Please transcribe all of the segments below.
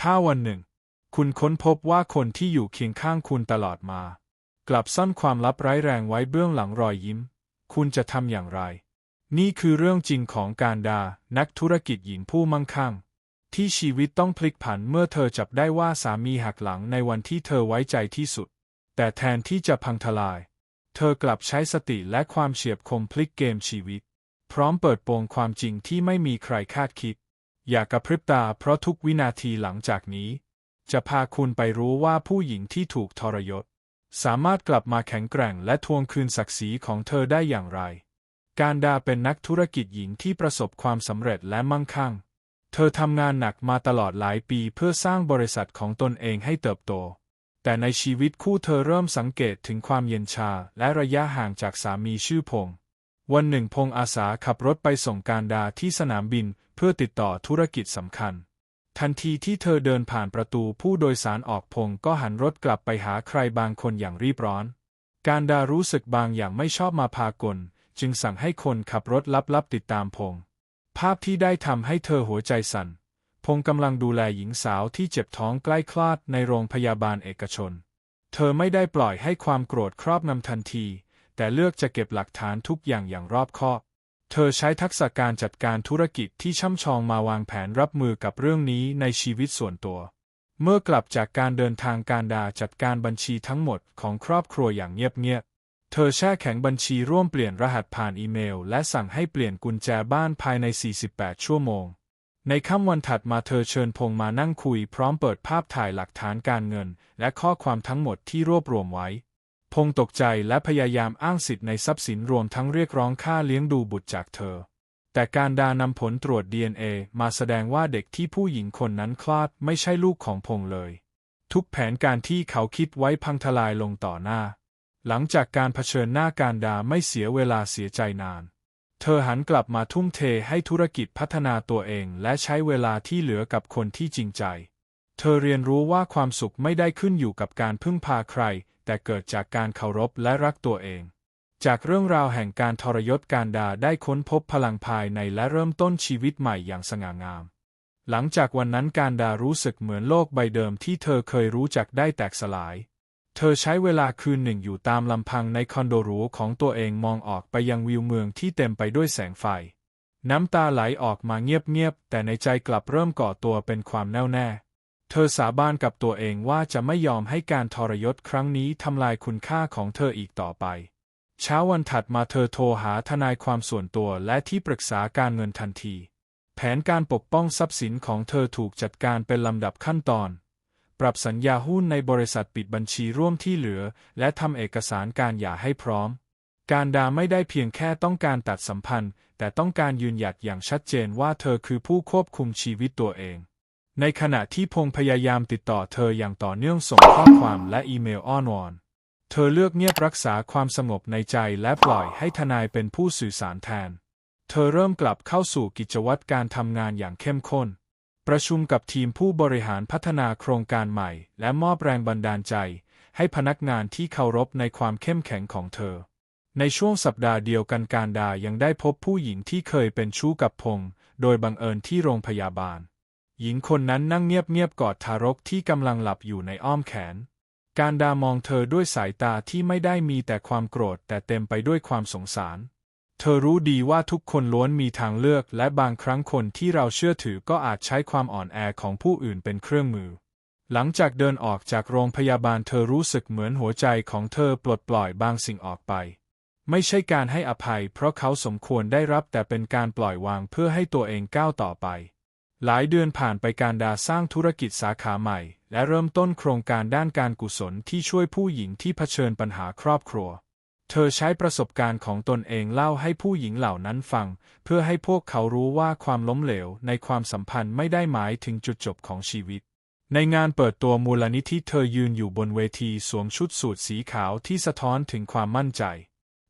ถ้าวันหนึ่ง คุณค้นพบว่าคนที่อยู่เคียงข้างคุณตลอดมา กลับซ่อนความลับร้ายแรงไว้เบื้องหลังรอยยิ้ม คุณจะทำอย่างไร นี่คือเรื่องจริงของการดา นักธุรกิจหญิงผู้มั่งคั่ง ที่ชีวิตต้องพลิกผันเมื่อเธอจับได้ว่าสามีหักหลังในวันที่เธอไว้ใจที่สุด แต่แทนที่จะพังทลาย เธอกลับใช้สติและความเฉียบคมพลิกเกมชีวิต พร้อมเปิดโปงความจริงที่ไม่มีใครคาดคิด อย่ากระพริบตาเพราะทุกวินาทีหลังจากนี้ จะพาคุณไปรู้ว่าผู้หญิงที่ถูกทรยศ สามารถกลับมาแข็งแกร่งและทวงคืนศักดิ์ศรีของเธอได้อย่างไร การดาเป็นนักธุรกิจหญิงที่ประสบความสำเร็จและมั่งคั่ง เธอทำงานหนักมาตลอดหลายปีเพื่อสร้างบริษัทของตนเองให้เติบโต แต่ในชีวิตคู่เธอเริ่มสังเกตถึงความเย็นชาและระยะห่างจากสามีชื่อพงษ์วันหนึ่งพงษ์อาสาขับรถไปส่งการดาที่สนามบิน เพื่อติดต่อธุรกิจสำคัญ ทันทีที่เธอเดินผ่านประตูผู้โดยสารออกพงก็หันรถกลับไปหาใครบางคนอย่างรีบร้อน การดารู้สึกบางอย่างไม่ชอบมาพากล จึงสั่งให้คนขับรถลับๆติดตามพง ภาพที่ได้ทำให้เธอหัวใจสั่น พงกำลังดูแลหญิงสาวที่เจ็บท้องใกล้คลอดในโรงพยาบาลเอกชน เธอไม่ได้ปล่อยให้ความโกรธครอบงำทันที แต่เลือกจะเก็บหลักฐานทุกอย่างอย่างรอบคอบ เธอใช้ทักษะการจัดการธุรกิจที่ช่ำชองมาวางแผนรับมือกับเรื่องนี้ในชีวิตส่วนตัว เมื่อกลับจากการเดินทางการดาจัดการบัญชีทั้งหมดของครอบครัวอย่างเงียบๆ เธอแช่แข็งบัญชีร่วมเปลี่ยนรหัสผ่านอีเมล และสั่งให้เปลี่ยนกุญแจบ้านภายใน 48 ชั่วโมง ในค่ำวันถัดมาเธอเชิญพงมานั่งคุยพร้อมเปิดภาพถ่ายหลักฐานการเงิน และข้อความทั้งหมดที่รวบรวมไว้ พงตกใจและพยายามอ้างสิทธิ์ในทรัพย์สินรวมทั้งเรียกร้องค่าเลี้ยงดูบุตรจากเธอ แต่การดานำผลตรวจ DNA มาแสดงว่าเด็กที่ผู้หญิงคนนั้นคลอดไม่ใช่ลูกของพงเลย ทุกแผนการที่เขาคิดไว้พังทลายลงต่อหน้า หลังจากการเผชิญหน้าการดาไม่เสียเวลาเสียใจนาน เธอหันกลับมาทุ่มเทให้ธุรกิจพัฒนาตัวเองและใช้เวลาที่เหลือกับคนที่จริงใจ เธอเรียนรู้ว่าความสุขไม่ได้ขึ้นอยู่กับการพึ่งพาใคร แต่เกิดจากการเคารพและรักตัวเอง จากเรื่องราวแห่งการทรยศการดาได้ค้นพบพลังภายในและเริ่มต้นชีวิตใหม่อย่างสง่างาม หลังจากวันนั้นการดารู้สึกเหมือนโลกใบเดิมที่เธอเคยรู้จักได้แตกสลาย เธอใช้เวลาคืนหนึ่งอยู่ตามลำพังในคอนโดหรูของตัวเองมองออกไปยังวิวเมืองที่เต็มไปด้วยแสงไฟ น้ำตาไหลออกมาเงียบๆแต่ในใจกลับเริ่มก่อตัวเป็นความแน่วแน่ เธอสาบานกับตัวเองว่าจะไม่ยอมให้การทรยศครั้งนี้ทำลายคุณค่าของเธออีกต่อไป เช้าวันถัดมาเธอโทรหาทนายความส่วนตัวและที่ปรึกษาการเงินทันที แผนการปกป้องทรัพย์สินของเธอถูกจัดการเป็นลำดับขั้นตอน ปรับสัญญาหุ้นในบริษัทปิดบัญชีร่วมที่เหลือ และทำเอกสารการหย่าให้พร้อม การดาไม่ได้เพียงแค่ต้องการตัดสัมพันธ์ แต่ต้องการยืนหยัดอย่างชัดเจนว่าเธอคือผู้ควบคุมชีวิตตัวเอง ในขณะที่พงพยายามติดต่อเธออย่างต่อเนื่องส่งข้อความและอีเมลอ้อนวอน เธอเลือกเงียบรักษาความสงบในใจและปล่อยให้ทนายเป็นผู้สื่อสารแทน เธอเริ่มกลับเข้าสู่กิจวัตรการทำงานอย่างเข้มข้น ประชุมกับทีมผู้บริหารพัฒนาโครงการใหม่ และมอบแรงบันดาลใจ ให้พนักงานที่เคารพในความเข้มแข็งของเธอ ในช่วงสัปดาห์เดียวกันการดายังได้พบผู้หญิงที่เคยเป็นชู้กับพง โดยบังเอิญที่โรงพยาบาล หญิงคนนั้นนั่งเงียบๆกอดทารกที่กำลังหลับอยู่ในอ้อมแขน การดามองเธอด้วยสายตาที่ไม่ได้มีแต่ความโกรธแต่เต็มไปด้วยความสงสาร เธอรู้ดีว่าทุกคนล้วนมีทางเลือก และบางครั้งคนที่เราเชื่อถือก็อาจใช้ความอ่อนแอของผู้อื่นเป็นเครื่องมือ หลังจากเดินออกจากโรงพยาบาลเธอรู้สึกเหมือนหัวใจของเธอปลดปล่อยบางสิ่งออกไป ไม่ใช่การให้อภัย เพราะเขาสมควรได้รับแต่เป็นการปล่อยวางเพื่อให้ตัวเองก้าวต่อไป หลายเดือนผ่านไปการดาสร้างธุรกิจสาขาใหม่ และเริ่มต้นโครงการด้านการกุศลที่ช่วยผู้หญิงที่เผชิญปัญหาครอบครัว เธอใช้ประสบการณ์ของตนเองเล่าให้ผู้หญิงเหล่านั้นฟัง เพื่อให้พวกเขารู้ว่าความล้มเหลวในความสัมพันธ์ไม่ได้หมายถึงจุดจบของชีวิต ในงานเปิดตัวมูลนิธิเธอยืนอยู่บนเวทีสวมชุดสูทสีขาวที่สะท้อนถึงความมั่นใจ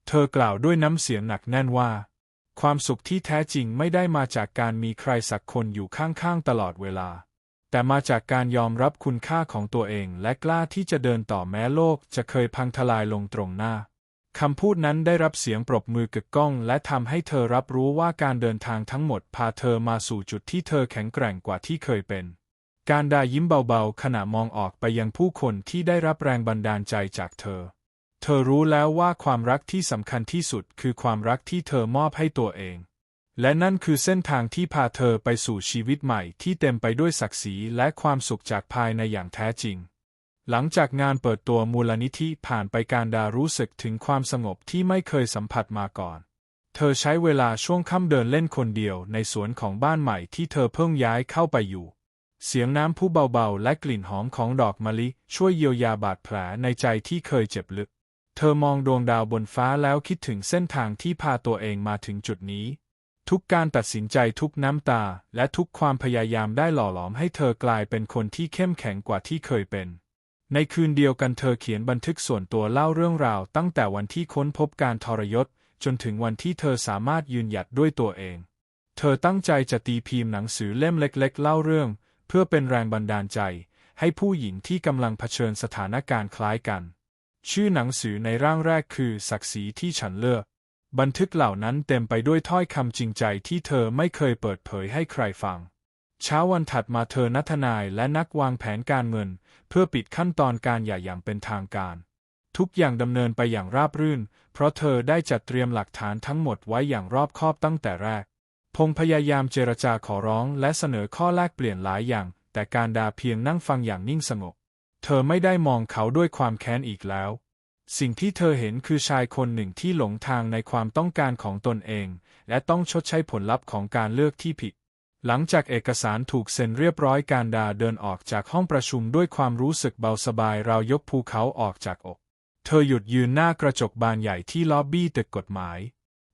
เธอกล่าวด้วยน้ำเสียงหนักแน่นว่า ความสุขที่แท้จริงไม่ได้มาจากการมีใครสักคนอยู่ข้างๆตลอดเวลา แต่มาจากการยอมรับคุณค่าของตัวเองและกล้าที่จะเดินต่อแม้โลกจะเคยพังทลายลงตรงหน้าคำพูดนั้นได้รับเสียงปรบมือกึกก้อง และทำให้เธอรับรู้ว่าการเดินทางทั้งหมดพาเธอมาสู่จุดที่เธอแข็งแกร่งกว่าที่เคยเป็น การดายิ้มเบาๆ ขณะมองออกไปยังผู้คนที่ได้รับแรงบันดาลใจจากเธอ เธอรู้แล้วว่าความรักที่สำคัญที่สุดคือความรักที่เธอมอบให้ตัวเอง และนั่นคือเส้นทางที่พาเธอไปสู่ชีวิตใหม่ที่เต็มไปด้วยศักดิ์ศรีและความสุขจากภายในอย่างแท้จริง หลังจากงานเปิดตัวมูลนิธิผ่านไปการดารู้สึกถึงความสงบที่ไม่เคยสัมผัสมาก่อน เธอใช้เวลาช่วงค่ำเดินเล่นคนเดียวในสวนของบ้านใหม่ที่เธอเพิ่งย้ายเข้าไปอยู่เสียงน้ำผู้เบาๆ และกลิ่นหอมของดอกมะลิ ช่วยเยียวยาบาดแผลในใจที่เคยเจ็บลึก เธอมองดวงดาวบนฟ้าแล้วคิดถึงเส้นทางที่พาตัวเองมาถึงจุดนี้ ทุกการตัดสินใจทุกน้ำตา และทุกความพยายามได้หล่อหลอมให้เธอกลายเป็นคนที่เข้มแข็งกว่าที่เคยเป็น ในคืนเดียวกันเธอเขียนบันทึกส่วนตัวเล่าเรื่องราว ตั้งแต่วันที่ค้นพบการทรยศ จนถึงวันที่เธอสามารถยืนหยัดด้วยตัวเอง เธอตั้งใจจะตีพิมพ์หนังสือเล่มเล็ก ๆ เล่าเรื่อง เพื่อเป็นแรงบันดาลใจ ให้ผู้หญิงที่กำลังเผชิญสถานการณ์คล้ายกัน ชื่อหนังสือในร่างแรกคือศักดิ์ศรีที่ฉันเลือก บันทึกเหล่านั้นเต็มไปด้วยถ้อยคำจริงใจที่เธอไม่เคยเปิดเผยให้ใครฟัง เช้าวันถัดมาเธอนัทนายและนักวางแผนการเงิน เพื่อปิดขั้นตอนการหย่าอย่างเป็นทางการ ทุกอย่างดำเนินไปอย่างราบรื่น เพราะเธอได้จัดเตรียมหลักฐานทั้งหมดไว้อย่างรอบคอบตั้งแต่แรก พงพยายามเจรจาขอร้องและเสนอข้อแลกเปลี่ยนหลายอย่าง แต่การดาเพียงนั่งฟังอย่างนิ่งสงบ เธอไม่ได้มองเขาด้วยความแค้นอีกแล้ว สิ่งที่เธอเห็นคือชายคนหนึ่งที่หลงทางในความต้องการของตนเอง และต้องชดใช้ผลลัพธ์ของการเลือกที่ผิด หลังจากเอกสารถูกเซ็นเรียบร้อยการดาเดินออกจากห้องประชุมด้วยความรู้สึกเบาสบายรายกภูเขาออกจากอก เธอหยุดยืนหน้ากระจกบานใหญ่ที่ล็อบบี้ตึกกฎหมาย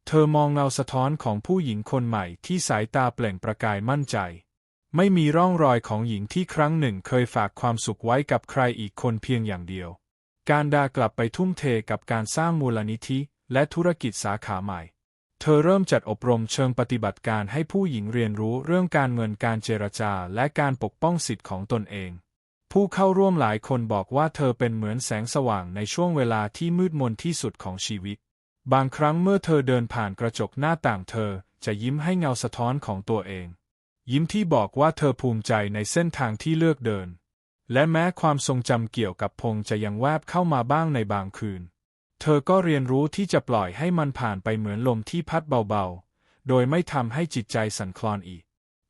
เธอมองเงาสะท้อนของผู้หญิงคนใหม่ที่สายตาเปล่งประกายมั่นใจ ไม่มีร่องรอยของหญิงที่ครั้งหนึ่งเคยฝากความสุขไว้กับใครอีกคนเพียงอย่างเดียว การดากลับไปทุ่มเทกับการสร้างมูลนิธิและธุรกิจสาขาใหม่ เธอเริ่มจัดอบรมเชิงปฏิบัติการให้ผู้หญิงเรียนรู้เรื่องการเงินการเจรจาและการปกป้องสิทธิ์ของตนเอง ผู้เข้าร่วมหลายคนบอกว่าเธอเป็นเหมือนแสงสว่างในช่วงเวลาที่มืดมนที่สุดของชีวิต บางครั้งเมื่อเธอเดินผ่านกระจกหน้าต่างเธอจะยิ้มให้เงาสะท้อนของตัวเอง ยิ้มที่บอกว่าเธอภูมิใจในเส้นทางที่เลือกเดิน และแม้ความทรงจำเกี่ยวกับพงจะยังแวบเข้ามาบ้างในบางคืน เธอก็เรียนรู้ที่จะปล่อยให้มันผ่านไปเหมือนลมที่พัดเบาๆ โดยไม่ทำให้จิตใจสั่นคลอนอีก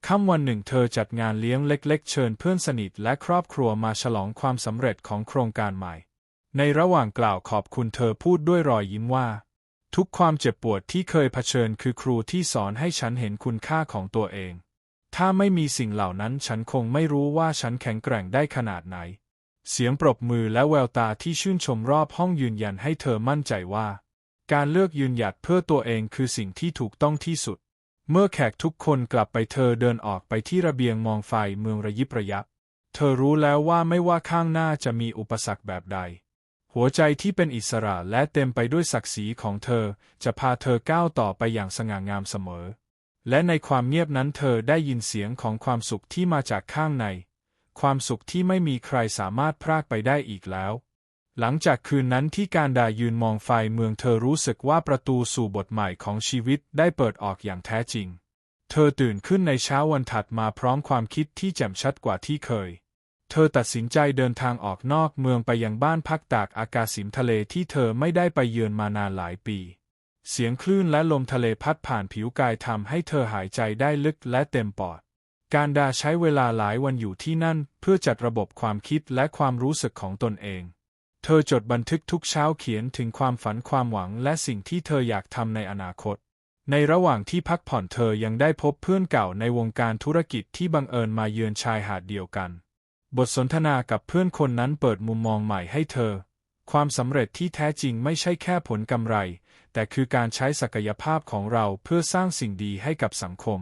ค่ำวันหนึ่งเธอจัดงานเลี้ยงเล็กๆ เชิญเพื่อนสนิทและครอบครัวมาฉลองความสำเร็จของโครงการใหม่ ในระหว่างกล่าวขอบคุณเธอพูดด้วยรอยยิ้มว่า ทุกความเจ็บปวดที่เคยเผชิญคือครูที่สอนให้ฉันเห็นคุณค่าของตัวเอง ถ้าไม่มีสิ่งเหล่านั้นฉันคงไม่รู้ว่าฉันแข็งแกร่งได้ขนาดไหน เสียงปรบมือและแววตาที่ชื่นชมรอบห้องยืนยันให้เธอมั่นใจว่า การเลือกยืนหยัดเพื่อตัวเองคือสิ่งที่ถูกต้องที่สุด เมื่อแขกทุกคนกลับไปเธอเดินออกไปที่ระเบียงมองไฟเมืองระยิบระยับ เธอรู้แล้วว่าไม่ว่าข้างหน้าจะมีอุปสรรคแบบใด หัวใจที่เป็นอิสระและเต็มไปด้วยศักดิ์ศรีของเธอ จะพาเธอก้าวต่อไปอย่างสง่างามเสมอ และในความเงียบนั้นเธอได้ยินเสียงของความสุขที่มาจากข้างใน ความสุขที่ไม่มีใครสามารถพรากไปได้อีกแล้ว หลังจากคืนนั้นที่การดายืนมองไฟเมืองเธอรู้สึกว่าประตูสู่บทใหม่ของชีวิตได้เปิดออกอย่างแท้จริง เธอตื่นขึ้นในเช้าวันถัดมาพร้อมความคิดที่แจ่มชัดกว่าที่เคย เธอตัดสินใจเดินทางออกนอกเมืองไปยังบ้านพักตากอากาศสิมทะเลที่เธอไม่ได้ไปเยือนมานานหลายปี เสียงคลื่นและลมทะเลพัดผ่านผิวกายทำให้เธอหายใจได้ลึกและเต็มปอด การดาใช้เวลาหลายวันอยู่ที่นั่น เพื่อจัดระบบความคิดและความรู้สึกของตนเอง เธอจดบันทึกทุกเช้าเขียนถึงความฝันความหวังและสิ่งที่เธออยากทำในอนาคต ในระหว่างที่พักผ่อนเธอยังได้พบเพื่อนเก่าในวงการธุรกิจที่บังเอิญมาเยือนชายหาดเดียวกัน บทสนทนากับเพื่อนคนนั้นเปิดมุมมองใหม่ให้เธอ ความสำเร็จที่แท้จริงไม่ใช่แค่ผลกำไร แต่คือการใช้ศักยภาพของเราเพื่อสร้างสิ่งดีให้กับสังคม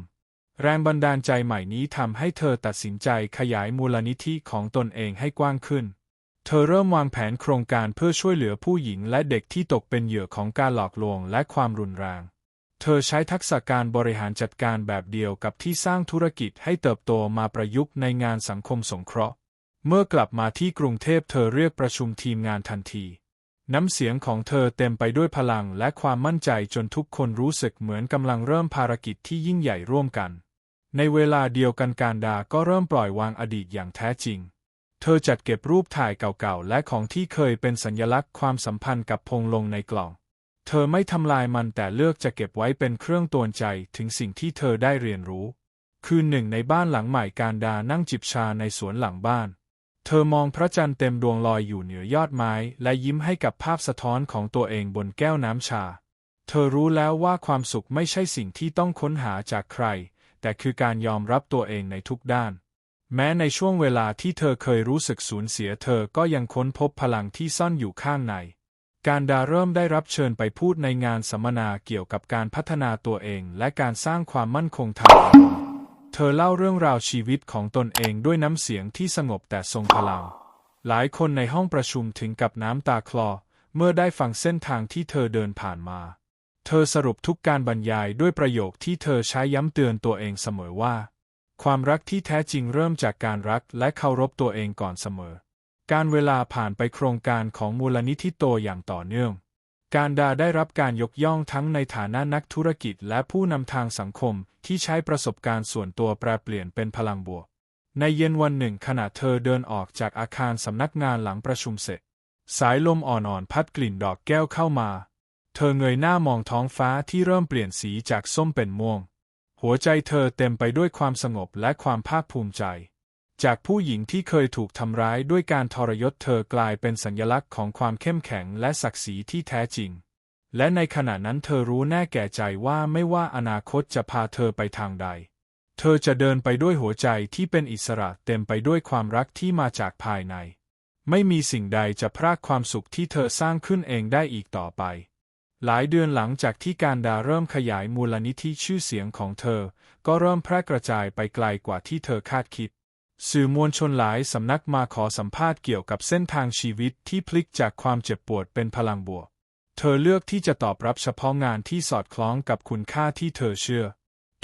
แรงบันดาลใจใหม่นี้ทำให้เธอตัดสินใจขยายมูลนิธิของตนเองให้กว้างขึ้น เธอเริ่มวางแผนโครงการเพื่อช่วยเหลือผู้หญิงและเด็กที่ตกเป็นเหยื่อของการหลอกลวงและความรุนแรง เธอใช้ทักษะการบริหารจัดการแบบเดียวกับที่สร้างธุรกิจให้เติบโตมาประยุกต์ในงานสังคมสงเคราะห์ เมื่อกลับมาที่กรุงเทพเธอเรียกประชุมทีมงานทันที น้ำเสียงของเธอเต็มไปด้วยพลังและความมั่นใจจนทุกคนรู้สึกเหมือนกำลังเริ่มภารกิจที่ยิ่งใหญ่ร่วมกัน ในเวลาเดียวกันการดาก็เริ่มปล่อยวางอดีตอย่างแท้จริง เธอจัดเก็บรูปถ่ายเก่าๆ และของที่เคยเป็นสัญลักษณ์ความสัมพันธ์กับพงลงในกล่อง เธอไม่ทำลายมันแต่เลือกจะเก็บไว้เป็นเครื่องตวนใจถึงสิ่งที่เธอได้เรียนรู้ คืนหนึ่งในบ้านหลังใหม่การดานั่งจิบชาในสวนหลังบ้าน เธอมองพระจันทร์เต็มดวงลอยอยู่เหนือยอดไม้ และยิ้มให้กับภาพสะท้อนของตัวเองบนแก้วน้ำชา เธอรู้แล้วว่าความสุขไม่ใช่สิ่งที่ต้องค้นหาจากใคร แต่คือการยอมรับตัวเองในทุกด้าน แม้ในช่วงเวลาที่เธอเคยรู้สึกสูญเสียเธอก็ยังค้นพบพลังที่ซ่อนอยู่ข้างใน การดาเริ่มได้รับเชิญไปพูดในงานสัมมนาเกี่ยวกับการพัฒนาตัวเอง และการสร้างความมั่นคงทางอารมณ์ เธอเล่าเรื่องราวชีวิตของตนเองด้วยน้ำเสียงที่สงบแต่ทรงพลัง หลายคนในห้องประชุมถึงกับน้ำตาคลอ เมื่อได้ฟังเส้นทางที่เธอเดินผ่านมา เธอสรุปทุกการบรรยายด้วยประโยคที่เธอใช้ย้ำเตือนตัวเองเสมอว่า ความรักที่แท้จริงเริ่มจากการรักและเคารพตัวเองก่อนเสมอ การเวลาผ่านไปโครงการของมูลนิธิโตอย่างต่อเนื่อง การดาได้รับการยกย่องทั้งในฐานะนักธุรกิจและผู้นำทางสังคมที่ใช้ประสบการณ์ส่วนตัวแปลเปลี่ยนเป็นพลังบวก ในเย็นวันหนึ่งขณะเธอเดินออกจากอาคารสำนักงานหลังประชุมเสร็จ สายลมอ่อนๆพัดกลิ่นดอกแก้วเข้ามา เธอเงยหน้ามองท้องฟ้าที่เริ่มเปลี่ยนสีจากส้มเป็นม่วง หัวใจเธอเต็มไปด้วยความสงบและความภาคภูมิใจ จากผู้หญิงที่เคยถูกทำร้ายด้วยการทรยศเธอกลายเป็นสัญลักษณ์ของความเข้มแข็งและศักดิ์ศรีที่แท้จริง และในขณะนั้นเธอรู้แน่แก่ใจว่าไม่ว่าอนาคตจะพาเธอไปทางใด เธอจะเดินไปด้วยหัวใจที่เป็นอิสระเต็มไปด้วยความรักที่มาจากภายใน ไม่มีสิ่งใดจะพรากความสุขที่เธอสร้างขึ้นเองได้อีกต่อไป หลายเดือนหลังจากที่การดาเริ่มขยายมูลนิธิชื่อเสียงของเธอ ก็เริ่มแพร่กระจายไปไกลกว่าที่เธอคาดคิด สื่อมวลชนหลายสำนักมาขอสัมภาษณ์เกี่ยวกับเส้นทางชีวิตที่พลิกจากความเจ็บปวดเป็นพลังบวก เธอเลือกที่จะตอบรับเฉพาะงานที่สอดคล้องกับคุณค่าที่เธอเชื่อ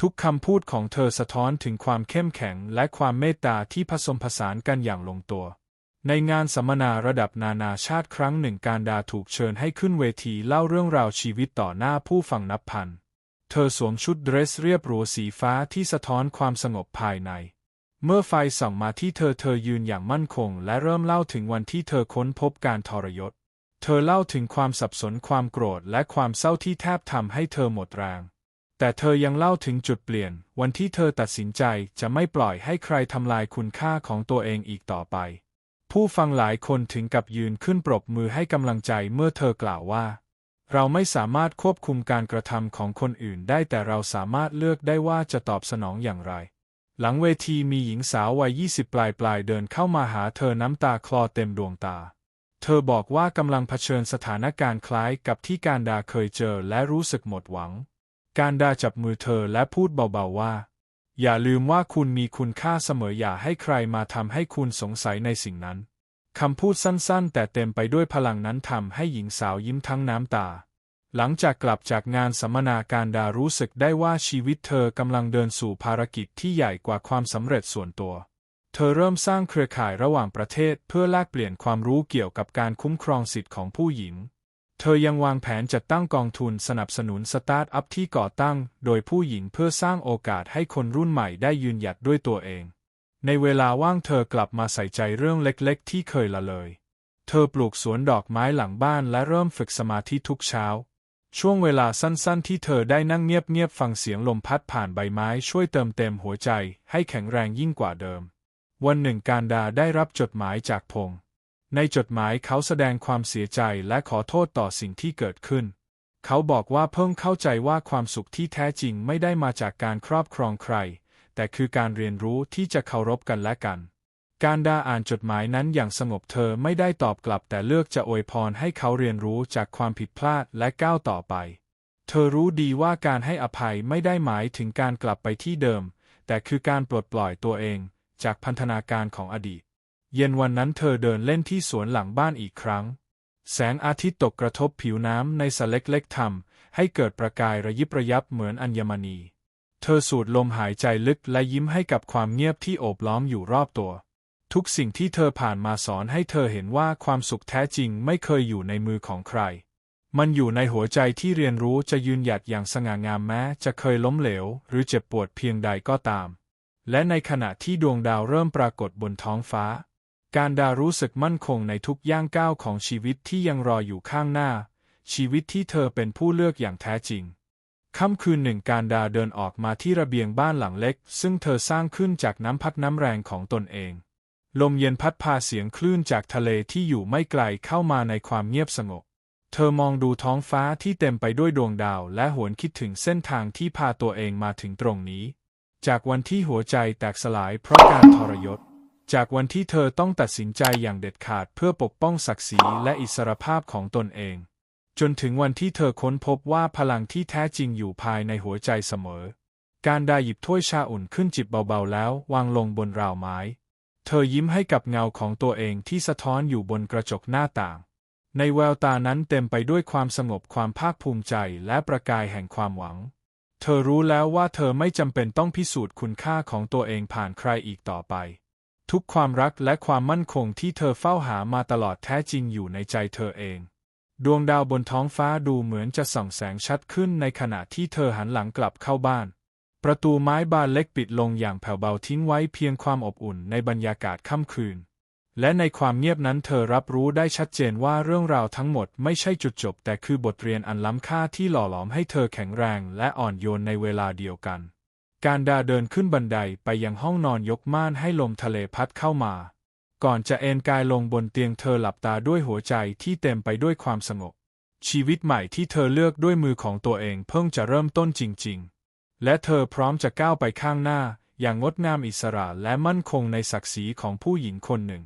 ทุกคำพูดของเธอสะท้อนถึงความเข้มแข็งและความเมตตาที่ผสมผสานกันอย่างลงตัว ในงานสัมมนาระดับนานาชาติครั้งหนึ่งการดาถูกเชิญให้ขึ้นเวทีเล่าเรื่องราวชีวิตต่อหน้าผู้ฟังนับพัน เธอสวมชุดเดรสเรียบหรูสีฟ้าที่สะท้อนความสงบภายใน เมื่อไฟส่องมาที่เธอเธอยืนอย่างมั่นคง และเริ่มเล่าถึงวันที่เธอค้นพบการทรยศ เธอเล่าถึงความสับสนความโกรธและความเศร้าที่แทบทำให้เธอหมดแรง แต่เธอยังเล่าถึงจุดเปลี่ยน วันที่เธอตัดสินใจจะไม่ปล่อยให้ใครทำลายคุณค่าของตัวเองอีกต่อไป ผู้ฟังหลายคนถึงกับยืนขึ้นปรบมือให้กำลังใจเมื่อเธอกล่าวว่า เราไม่สามารถควบคุมการกระทำของคนอื่นได้แต่เราสามารถเลือกได้ว่าจะตอบสนองอย่างไร หลังเวทีมีหญิงสาววัยยี่สิบปลายปลายๆเดินเข้ามาหาเธอน้ำตาคลอเต็มดวงตา เธอบอกว่ากำลังเผชิญสถานการณ์คล้ายกับที่การดาเคยเจอและรู้สึกหมดหวัง การดาจับมือเธอและพูดเบาๆว่า อย่าลืมว่าคุณมีคุณค่าเสมออย่าให้ใครมาทำให้คุณสงสัยในสิ่งนั้น คำพูดสั้นๆ แต่เต็มไปด้วยพลังนั้นทำให้หญิงสาวยิ้มทั้งน้ำตา หลังจากกลับจากงานสัมมนาการดารู้สึกได้ว่าชีวิตเธอกำลังเดินสู่ภารกิจที่ใหญ่กว่าความสำเร็จส่วนตัว เธอเริ่มสร้างเครือข่ายระหว่างประเทศเพื่อแลกเปลี่ยนความรู้เกี่ยวกับการคุ้มครองสิทธิ์ของผู้หญิง เธอยังวางแผนจัดตั้งกองทุนสนับสนุนสตาร์ทอัพที่ก่อตั้ง โดยผู้หญิงเพื่อสร้างโอกาสให้คนรุ่นใหม่ได้ยืนหยัดด้วยตัวเอง ในเวลาว่างเธอกลับมาใส่ใจเรื่องเล็กๆ ที่เคยละเลย เธอปลูกสวนดอกไม้หลังบ้านและเริ่มฝึกสมาธิทุกเช้า ช่วงเวลาสั้นๆ ที่เธอได้นั่งเงียบๆฟังเสียงลมพัดผ่านใบไม้ช่วยเติมเต็มหัวใจให้แข็งแรงยิ่งกว่าเดิม วันหนึ่งการดาได้รับจดหมายจากพงษ์ในจดหมายเขาแสดงความเสียใจและขอโทษต่อสิ่งที่เกิดขึ้น เขาบอกว่าเพิ่งเข้าใจว่าความสุขที่แท้จริงไม่ได้มาจากการครอบครองใคร แต่คือการเรียนรู้ที่จะเคารพกันและกัน การดาอ่านจดหมายนั้นอย่างสงบเธอไม่ได้ตอบกลับแต่เลือกจะอวยพรให้เขาเรียนรู้จากความผิดพลาดและก้าวต่อไป เธอรู้ดีว่าการให้อภัยไม่ได้หมายถึงการกลับไปที่เดิม แต่คือการปลดปล่อยตัวเอง จากพันธนาการของอดีต เย็นวันนั้นเธอเดินเล่นที่สวนหลังบ้านอีกครั้ง แสงอาทิตย์ตกกระทบผิวน้ำในสระเล็กๆทำให้เกิดประกายระยิบระยับเหมือนอัญมณี เธอสูดลมหายใจลึกและยิ้มให้กับความเงียบที่โอบล้อมอยู่รอบตัว ทุกสิ่งที่เธอผ่านมาสอนให้เธอเห็นว่าความสุขแท้จริงไม่เคยอยู่ในมือของใคร มันอยู่ในหัวใจที่เรียนรู้จะยืนหยัดอย่างสง่างามแม้จะเคยล้มเหลว หรือเจ็บปวดเพียงใดก็ตาม และในขณะที่ดวงดาวเริ่มปรากฏบนท้องฟ้า การดารู้สึกมั่นคงในทุกย่างก้าวของชีวิตที่ยังรออยู่ข้างหน้า ชีวิตที่เธอเป็นผู้เลือกอย่างแท้จริงค่ำคืนหนึ่งการดาเดินออกมาที่ระเบียงบ้านหลังเล็ก ซึ่งเธอสร้างขึ้นจากน้ำพักน้ำแรงของตนเอง ลมเย็นพัดพาเสียงคลื่นจากทะเลที่อยู่ไม่ไกลเข้ามาในความเงียบสงบ เธอมองดูท้องฟ้าที่เต็มไปด้วยดวงดาวและหวนคิดถึงเส้นทางที่พาตัวเองมาถึงตรงนี้ จากวันที่หัวใจแตกสลายเพราะการทรยศ จากวันที่เธอต้องตัดสินใจอย่างเด็ดขาดเพื่อปกป้องศักดิ์ศรีและอิสรภาพของตนเอง จนถึงวันที่เธอค้นพบว่าพลังที่แท้จริงอยู่ภายในหัวใจเสมอ การไดาหยิบถ้วยชาอุ่นขึ้นจิบเบาๆแล้ววางลงบนราวไม้ เธอยิ้มให้กับเงาของตัวเองที่สะท้อนอยู่บนกระจกหน้าต่าง ในแววตานั้นเต็มไปด้วยความสงบความภาคภูมิใจและประกายแห่งความหวัง เธอรู้แล้วว่าเธอไม่จำเป็นต้องพิสูจน์คุณค่าของตัวเองผ่านใครอีกต่อไป ทุกความรักและความมั่นคงที่เธอเฝ้าหามาตลอดแท้จริงอยู่ในใจเธอเอง ดวงดาวบนท้องฟ้าดูเหมือนจะส่องแสงชัดขึ้นในขณะที่เธอหันหลังกลับเข้าบ้าน ประตูไม้บานเล็กปิดลงอย่างแผ่วเบาทิ้งไว้เพียงความอบอุ่นในบรรยากาศค่ำคืน และในความเงียบนั้นเธอรับรู้ได้ชัดเจนว่าเรื่องราวทั้งหมดไม่ใช่จุดจบ แต่คือบทเรียนอันล้ำค่าที่หล่อหลอมให้เธอแข็งแรงและอ่อนโยนในเวลาเดียวกัน การดาเดินขึ้นบันไดไปยังห้องนอนยกม่านให้ลมทะเลพัดเข้ามา ก่อนจะเอนกายลงบนเตียงเธอหลับตาด้วยหัวใจที่เต็มไปด้วยความสงบ ชีวิตใหม่ที่เธอเลือกด้วยมือของตัวเองเพิ่งจะเริ่มต้นจริง ๆ และเธอพร้อมจะก้าวไปข้างหน้าอย่างงดงามอิสระและมั่นคงในศักดิ์ศรีของผู้หญิงคนหนึ่ง